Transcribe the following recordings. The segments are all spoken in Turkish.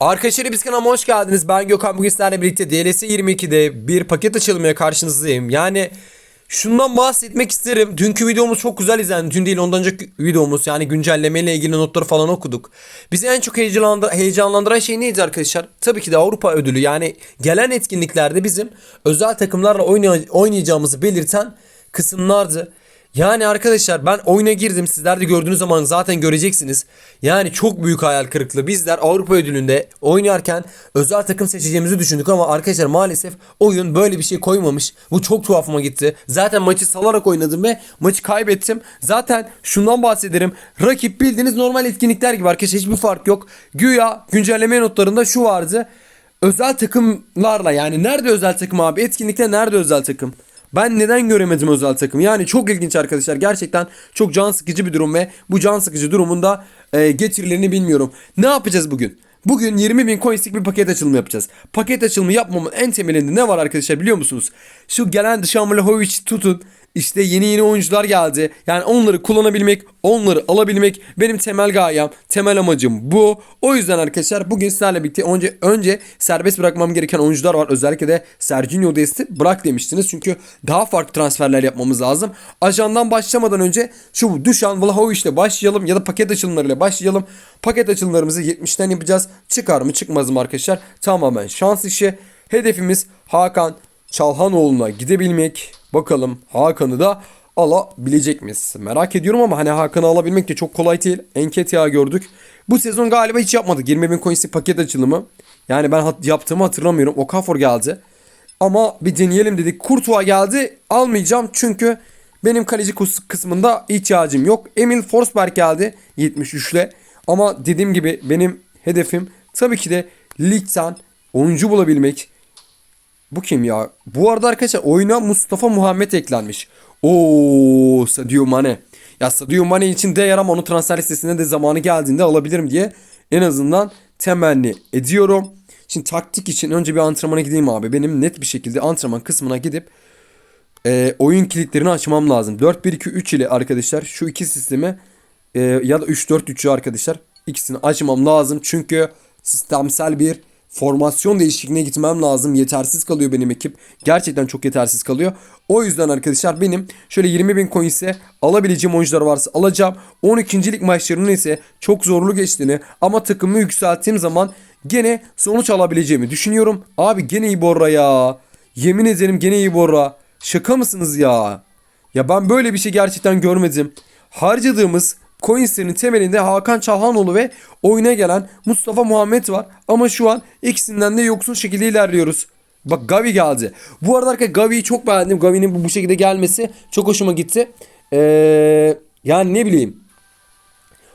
Arkadaşlar biz kanalıma hoş geldiniz. Ben Gökhan bugün sizlerle birlikte DLS 22'de bir paket açılımaya karşınızdayım. Yani şundan bahsetmek isterim. Dünkü videomuz çok güzel izlendi. Dün değil ondan önceki videomuz yani güncelleme ile ilgili notları falan okuduk. Bizi en çok heyecanlandır heyecanlandıran şey neydi arkadaşlar? Tabii ki de Avrupa ödülü. Yani gelen etkinliklerde bizim özel takımlarla oynay- oynayacağımızı belirten kısımlardı. Yani arkadaşlar ben oyuna girdim. Sizler de gördüğünüz zaman zaten göreceksiniz. Yani çok büyük hayal kırıklığı. Bizler Avrupa ödülünde oynarken özel takım seçeceğimizi düşündük ama arkadaşlar maalesef oyun böyle bir şey koymamış. Bu çok tuhafıma gitti. Zaten maçı salarak oynadım ve maçı kaybettim. Zaten şundan bahsederim. Rakip bildiğiniz normal etkinlikler gibi arkadaşlar hiçbir fark yok. Güya güncelleme notlarında şu vardı. Özel takımlarla yani nerede özel takım abi? Etkinlikte nerede özel takım? Ben neden göremedim özel takım? Yani çok ilginç arkadaşlar. Gerçekten çok can sıkıcı bir durum ve bu can sıkıcı durumunda e, getirilerini bilmiyorum. Ne yapacağız bugün? Bugün 20 bin coinslik bir paket açılımı yapacağız. Paket açılımı yapmamın en temelinde ne var arkadaşlar biliyor musunuz? Şu gelen Dışan Vlahovic tutun. İşte yeni yeni oyuncular geldi. Yani onları kullanabilmek, onları alabilmek benim temel gayem, temel amacım bu. O yüzden arkadaşlar bugün sizlerle birlikte önce önce serbest bırakmam gereken oyuncular var. Özellikle de Sergio Dest'i bırak demiştiniz. Çünkü daha farklı transferler yapmamız lazım. Ajandan başlamadan önce şu Dušan Vlahovic ile başlayalım ya da paket açılımlarıyla başlayalım. Paket açılımlarımızı 70'ten yapacağız. Çıkar mı çıkmaz mı arkadaşlar? Tamamen şans işi. Hedefimiz Hakan Çalhanoğlu'na gidebilmek. Bakalım Hakan'ı da alabilecek miyiz? Merak ediyorum ama hani Hakan'ı alabilmek de çok kolay değil. Enketia gördük. Bu sezon galiba hiç yapmadık. 20 bin coinslik paket açılımı. Yani ben hat- yaptığımı hatırlamıyorum. Okafor geldi. Ama bir deneyelim dedik. Kurtuğa geldi. Almayacağım çünkü benim kaleci kısmında ihtiyacım yok. Emil Forsberg geldi 73'le. Ama dediğim gibi benim hedefim tabii ki de ligden oyuncu bulabilmek. Bu kim ya? Bu arada arkadaşlar oyuna Mustafa Muhammed eklenmiş. Oo Sadio Mane. Ya Sadio Mane için değer ama onu transfer listesine de zamanı geldiğinde alabilirim diye en azından temenni ediyorum. Şimdi taktik için önce bir antrenmana gideyim abi. Benim net bir şekilde antrenman kısmına gidip e, oyun kilitlerini açmam lazım. 4-1-2-3 ile arkadaşlar şu iki sistemi e, ya da 3-4-3'ü arkadaşlar ikisini açmam lazım. Çünkü sistemsel bir formasyon değişikliğine gitmem lazım. Yetersiz kalıyor benim ekip. Gerçekten çok yetersiz kalıyor. O yüzden arkadaşlar benim şöyle 20 bin coin ise alabileceğim oyuncular varsa alacağım. 12. lig maçlarının ise çok zorlu geçtiğini ama takımı yükselttiğim zaman gene sonuç alabileceğimi düşünüyorum. Abi gene Iborra ya. Yemin ederim gene Iborra. Şaka mısınız ya? Ya ben böyle bir şey gerçekten görmedim. Harcadığımız coinslerin temelinde Hakan Çalhanoğlu ve oyuna gelen Mustafa Muhammed var. Ama şu an ikisinden de yoksun şekilde ilerliyoruz. Bak Gavi geldi. Bu arada arkadaşlar Gavi'yi çok beğendim. Gavi'nin bu şekilde gelmesi çok hoşuma gitti. Ee, yani ne bileyim.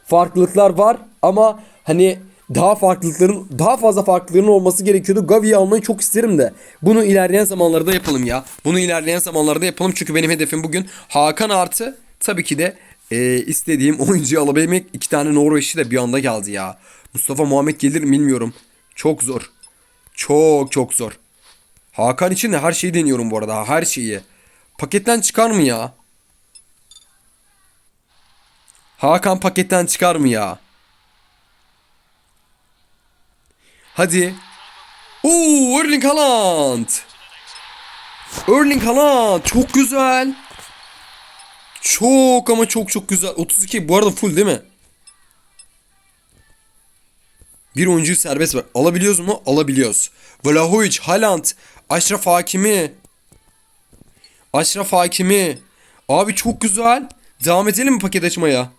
Farklılıklar var ama hani daha farklılıkların daha fazla farklılıkların olması gerekiyordu. Gavi'yi almayı çok isterim de. Bunu ilerleyen zamanlarda yapalım ya. Bunu ilerleyen zamanlarda yapalım çünkü benim hedefim bugün Hakan artı tabii ki de e, istediğim oyuncuyu alabilmek. iki tane Norveçli de bir anda geldi ya. Mustafa Muhammed gelir mi bilmiyorum. Çok zor. Çok çok zor. Hakan için de her şeyi deniyorum bu arada. Her şeyi. Paketten çıkar mı ya? Hakan paketten çıkar mı ya? Hadi. Oo, Erling Haaland. Erling Haaland çok güzel. Çok ama çok çok güzel. 32 bu arada full değil mi? Bir oyuncuyu serbest ver. Alabiliyoruz mu? Alabiliyoruz. Vlahovic, Haaland, Aşraf Hakimi. Aşraf Hakimi. Abi çok güzel. Devam edelim mi paket açmaya?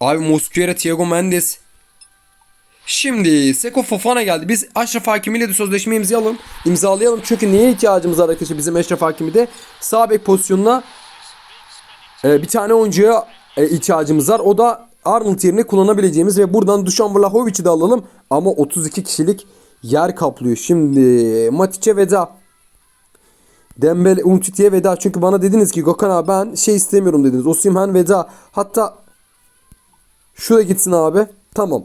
Abi Mosquera, Thiago Mendes. Şimdi Seko Fofana geldi. Biz Aşraf Hakimi ile de sözleşme imzalayalım. İmzalayalım. Çünkü neye ihtiyacımız var arkadaşlar bizim Aşraf Hakimi'de? Sağ bek pozisyonuna e, bir tane oyuncuya e, ihtiyacımız var. O da Arnold yerine kullanabileceğimiz ve buradan Dušan Vlahovic'i de alalım. Ama 32 kişilik yer kaplıyor. Şimdi Matic'e veda. Dembele Umtiti'ye veda. Çünkü bana dediniz ki Gökhan abi ben şey istemiyorum dediniz. Osimhen veda. Hatta şu da gitsin abi. Tamam.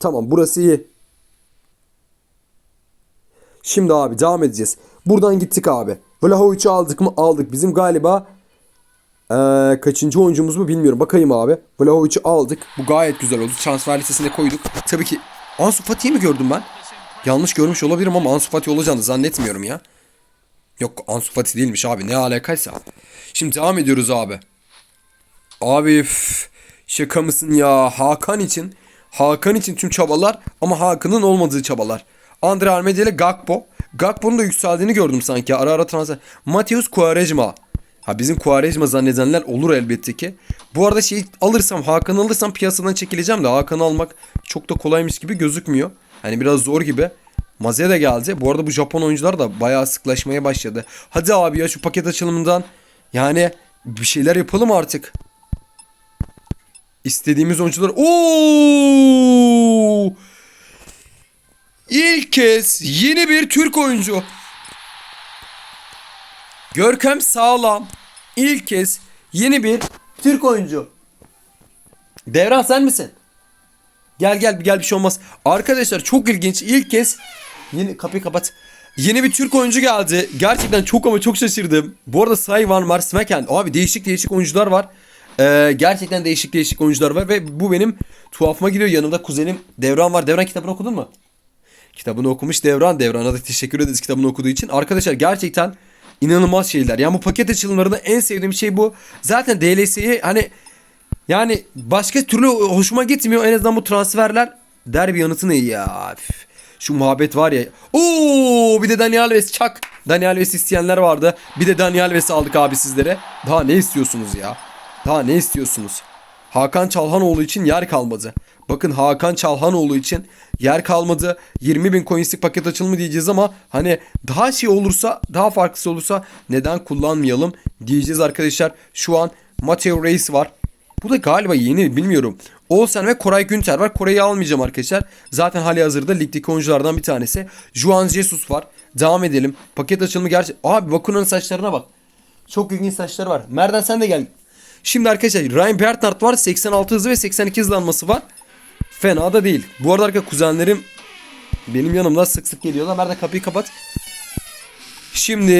Tamam burası iyi. Şimdi abi devam edeceğiz. Buradan gittik abi. Vlahovic'i aldık mı? Aldık. Bizim galiba Ee, kaçıncı oyuncumuz mu bilmiyorum. Bakayım abi. Vlahovic'i aldık. Bu gayet güzel oldu. Transfer listesine koyduk. Tabii ki Ansu Fati'yi mi gördüm ben? Yanlış görmüş olabilirim ama Ansu Fati olacağını zannetmiyorum ya. Yok Ansu Fati değilmiş abi. Ne alakaysa. Şimdi devam ediyoruz abi. Abi şaka mısın ya? Hakan için Hakan için tüm çabalar ama Hakan'ın olmadığı çabalar. Andre Almeida ile Gakpo. Gakpo'nun da yükseldiğini gördüm sanki. Ara ara transfer. Mateus Quaresma. Ha bizim Quaresma zannedenler olur elbette ki. Bu arada şey alırsam Hakan'ı alırsam piyasadan çekileceğim de Hakan'ı almak çok da kolaymış gibi gözükmüyor. Hani biraz zor gibi. Maze de geldi. Bu arada bu Japon oyuncular da bayağı sıklaşmaya başladı. Hadi abi ya şu paket açılımından yani bir şeyler yapalım artık. İstediğimiz oyuncular. Oo! İlk kez yeni bir Türk oyuncu. Görkem Sağlam. İlk kez yeni bir Türk oyuncu. Devran sen misin? Gel gel gel bir şey olmaz. Arkadaşlar çok ilginç. İlk kez yeni kapıyı kapat. Yeni bir Türk oyuncu geldi. Gerçekten çok ama çok şaşırdım. Bu arada Sayvan var, Smeken. Abi değişik değişik oyuncular var. Ee, gerçekten değişik değişik oyuncular var ve bu benim tuhafıma gidiyor. Yanımda kuzenim Devran var. Devran kitabını okudun mu? Kitabını okumuş Devran. Devran'a da teşekkür ederiz kitabını okuduğu için. Arkadaşlar gerçekten inanılmaz şeyler. Yani bu paket açılımlarında en sevdiğim şey bu. Zaten DLS'yi hani yani başka türlü hoşuma gitmiyor. En azından bu transferler derbi yanıtı ne ya? Şu muhabbet var ya. Oo bir de Daniel Alves çak. Daniel Alves isteyenler vardı. Bir de Daniel Alves'i aldık abi sizlere. Daha ne istiyorsunuz ya? Daha ne istiyorsunuz? Hakan Çalhanoğlu için yer kalmadı. Bakın Hakan Çalhanoğlu için yer kalmadı. 20 bin coinslik paket açılımı diyeceğiz ama hani daha şey olursa daha farklısı olursa neden kullanmayalım diyeceğiz arkadaşlar. Şu an Mateo Reis var. Bu da galiba yeni bilmiyorum. Olsen ve Koray Günter var. Koray'ı almayacağım arkadaşlar. Zaten hali hazırda ligdeki oyunculardan bir tanesi. Juan Jesus var. Devam edelim. Paket açılımı gerçi... Abi Bakuna'nın saçlarına bak. Çok ilginç saçları var. Merdan sen de gel. Şimdi arkadaşlar Ryan Bernhardt var. 86 hızı ve 82 hızlanması var. Fena da değil. Bu arada arkadaşlar kuzenlerim benim yanımda sık sık geliyorlar. Merdan kapıyı kapat. Şimdi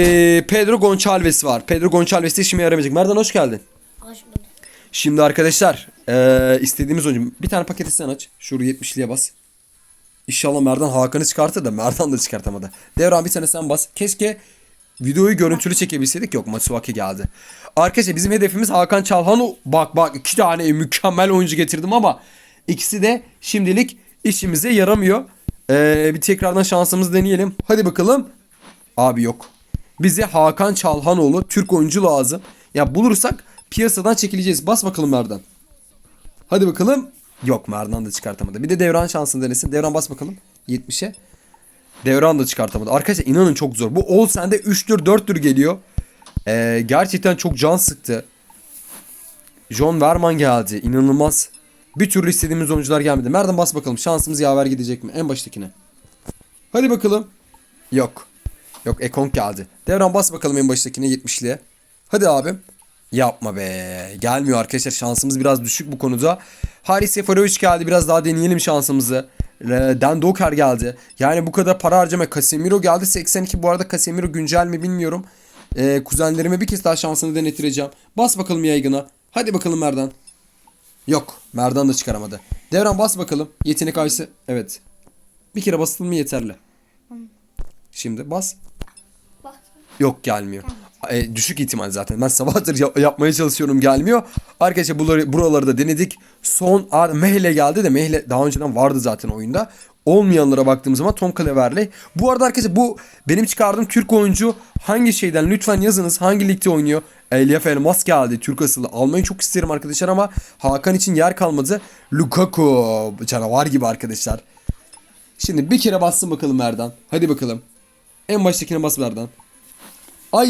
Pedro Gonçalves var. Pedro Gonçalves de işime yaramayacak. Merdan hoş geldin. Hoş bulduk. Şimdi arkadaşlar eee, istediğimiz oyuncu. Bir tane paketi sen aç. Şuru 70'liye bas. İnşallah Merdan Hakan'ı çıkartır da Merdan da çıkartamadı. Devran bir tane sen bas. Keşke videoyu görüntülü çekebilseydik. Yok Matsuaki geldi. Arkadaşlar bizim hedefimiz Hakan Çalhanoğlu. Bak bak iki tane mükemmel oyuncu getirdim ama ikisi de şimdilik işimize yaramıyor. Eee, bir tekrardan şansımızı deneyelim. Hadi bakalım. Abi yok. Bize Hakan Çalhanoğlu Türk oyuncu lazım. Ya bulursak piyasadan çekileceğiz. Bas bakalım Merdan. Hadi bakalım. Yok Merdan da çıkartamadı. Bir de Devran şansını denesin. Devran bas bakalım. 70'e. Devran da çıkartamadı. Arkadaşlar inanın çok zor. Bu All sende 3'tür 4'tür geliyor. Ee, gerçekten çok can sıktı. John Verman geldi. İnanılmaz. Bir türlü istediğimiz oyuncular gelmedi. Merdan bas bakalım. Şansımız yaver gidecek mi? En baştakine. Hadi bakalım. Yok. Yok Ekon geldi. Devran bas bakalım en baştakine 70'liye. Hadi abim. Yapma be. Gelmiyor arkadaşlar. Şansımız biraz düşük bu konuda. Haris Seferovic geldi. Biraz daha deneyelim şansımızı. Dan Doker geldi. Yani bu kadar para harcama. Casemiro geldi. 82 bu arada Casemiro güncel mi bilmiyorum. Ee, kuzenlerime bir kez daha şansını denetireceğim. Bas bakalım yaygına. Hadi bakalım Merdan. Yok. Merdan da çıkaramadı. Devran bas bakalım. Yetenek ayısı. Evet. Bir kere basıldın mı yeterli. Şimdi bas. Yok gelmiyor. E, düşük ihtimal zaten. Ben sabahtır yap- yapmaya çalışıyorum gelmiyor. Arkadaşlar buraları, buraları da denedik. Son ar Mehle geldi de Mehle daha önceden vardı zaten oyunda. Olmayanlara baktığımız zaman Tom Cleverley. Bu arada arkadaşlar bu benim çıkardığım Türk oyuncu hangi şeyden lütfen yazınız. Hangi ligde oynuyor? Elyaf Elmas geldi. Türk asıllı. Almayı çok isterim arkadaşlar ama Hakan için yer kalmadı. Lukaku canavar gibi arkadaşlar. Şimdi bir kere bassın bakalım Merdan. Hadi bakalım. En baştakine bas Merdan. Ay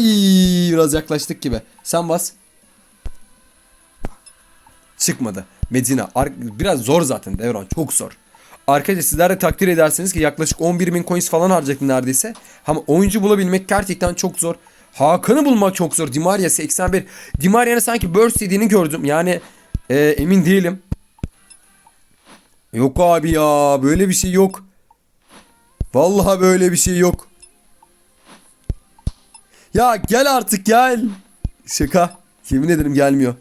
biraz yaklaştık gibi. Sen bas. Çıkmadı. Medina. Biraz zor zaten Devran. Çok zor. Arkadaşlar sizler de takdir edersiniz ki yaklaşık 11 bin coins falan harcayacaktım neredeyse. Ama oyuncu bulabilmek gerçekten çok zor. Hakan'ı bulmak çok zor. Dimaria 81. Dimaria'nın sanki burst yediğini gördüm. Yani e, emin değilim. Yok abi ya. Böyle bir şey yok. Vallahi böyle bir şey yok. Ya gel artık gel. Şaka. Yemin ederim gelmiyor.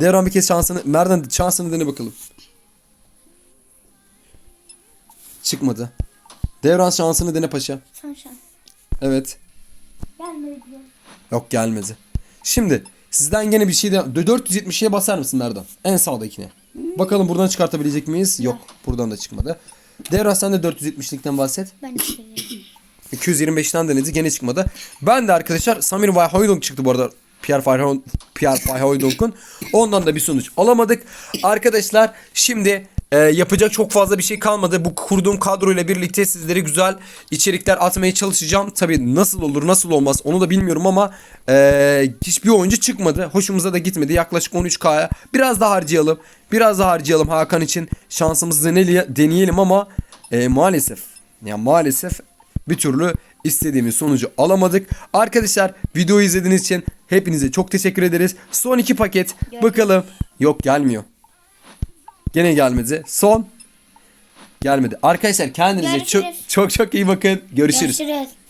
Devran bir kez şansını, Merdan şansını dene bakalım. Çıkmadı. Devran şansını dene paşa. Son şans. Evet. Gelmedi. Yok gelmedi. Şimdi sizden gene bir şey de 470'ye basar mısın Merdan? En sağdakine. Bakalım buradan çıkartabilecek miyiz? Yok. Buradan da çıkmadı. Devran sen de 470'likten bahset. Ben seviyorum. 225'ten denedi gene çıkmadı. Ben de arkadaşlar Samir Vayhoydong çıktı bu arada. Pierre Verhoeven, Pierre. Ondan da bir sonuç alamadık. Arkadaşlar şimdi e, yapacak çok fazla bir şey kalmadı. Bu kurduğum kadroyla birlikte sizlere güzel içerikler atmaya çalışacağım. Tabii nasıl olur nasıl olmaz onu da bilmiyorum ama e, hiçbir oyuncu çıkmadı. Hoşumuza da gitmedi. Yaklaşık 13K'ya biraz daha harcayalım. Biraz daha harcayalım Hakan için. Şansımızı deneyelim ama e, maalesef ya maalesef bir türlü istediğimiz sonucu alamadık. Arkadaşlar videoyu izlediğiniz için hepinize çok teşekkür ederiz. Son iki paket bakalım. Yok gelmiyor. Gene gelmedi. Son gelmedi. Arkadaşlar kendinize çok çok çok iyi bakın. Görüşürüz. Görüşürüz.